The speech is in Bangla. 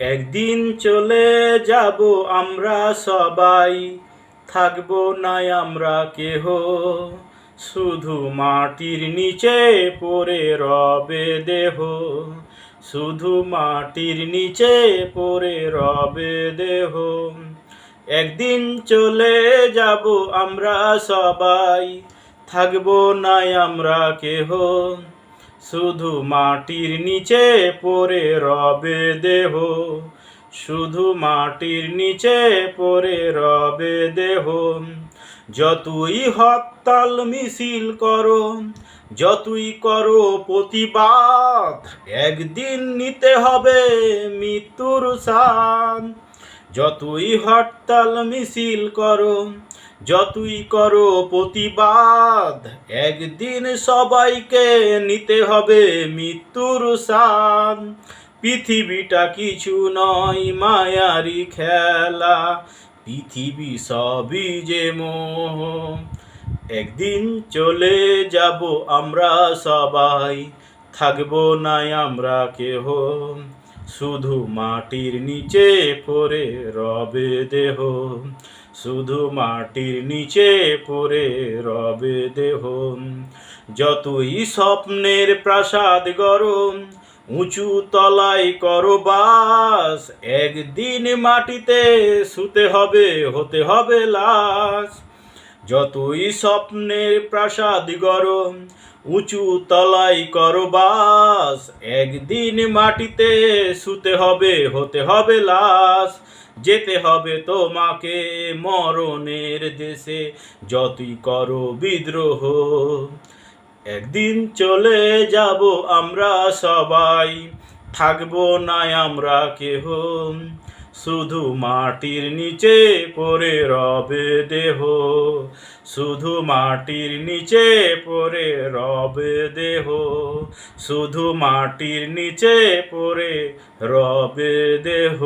একদিন চলে যাব আমরা সবাই, থাকব না আমরা কেহ। শুধু মাটির নিচে পড়ে রবে দেহ, শুধু মাটির নিচে পড়ে রবে দেহ। একদিন চলে যাব আমরা সবাই, থাকব না আমরা কেহ। শুধু মাটির নিচে পড়ে রবে দেহ, শুধু মাটির নিচে পড়ে রবে দেহ। যতই হরতাল মিছিল করো, যতই করো প্রতিবাদ, একদিন নিতে হবে মৃত্যুর সান যতই হরতাল মিছিল করো যতই করো প্রতিবাদ, একদিন সবাইকে নিতে হবে মৃত্যুর সান পৃথিবীটা কিছু নয় মায়ারি খেলা, পৃথিবী সবই যে মোহ। একদিন চলে যাব আমরা সবাই, থাকব না আমরা কেহ। শুধু মাটির নিচে পড়ে রবে দেহ। শুধু মাটির নিচে পড়ে রবে দেহ। যতই স্বপ্নের প্রাসাদ গরম, উঁচু তলায় করো বাস একদিন মাটিতে শুতে হবে, হতে হবে লাশ। যতই স্বপ্নের প্রাসাদ গরম, উঁচু তলায় করো বাস একদিন মাটিতে শুতে হবে, হতে হবে লাশ। যেতে হবে তোমাকে মরণের দেশে। যতই করো বিদ্রোহ, একদিন চলে যাব আমরা সবাই। থাকব না আমরা কেহ, শুধু মাটির নিচে পরে রবে দেহ। শুধু মাটির নিচে পরে রবে দেহ, শুধু মাটির নিচে পরে রবে দেহ।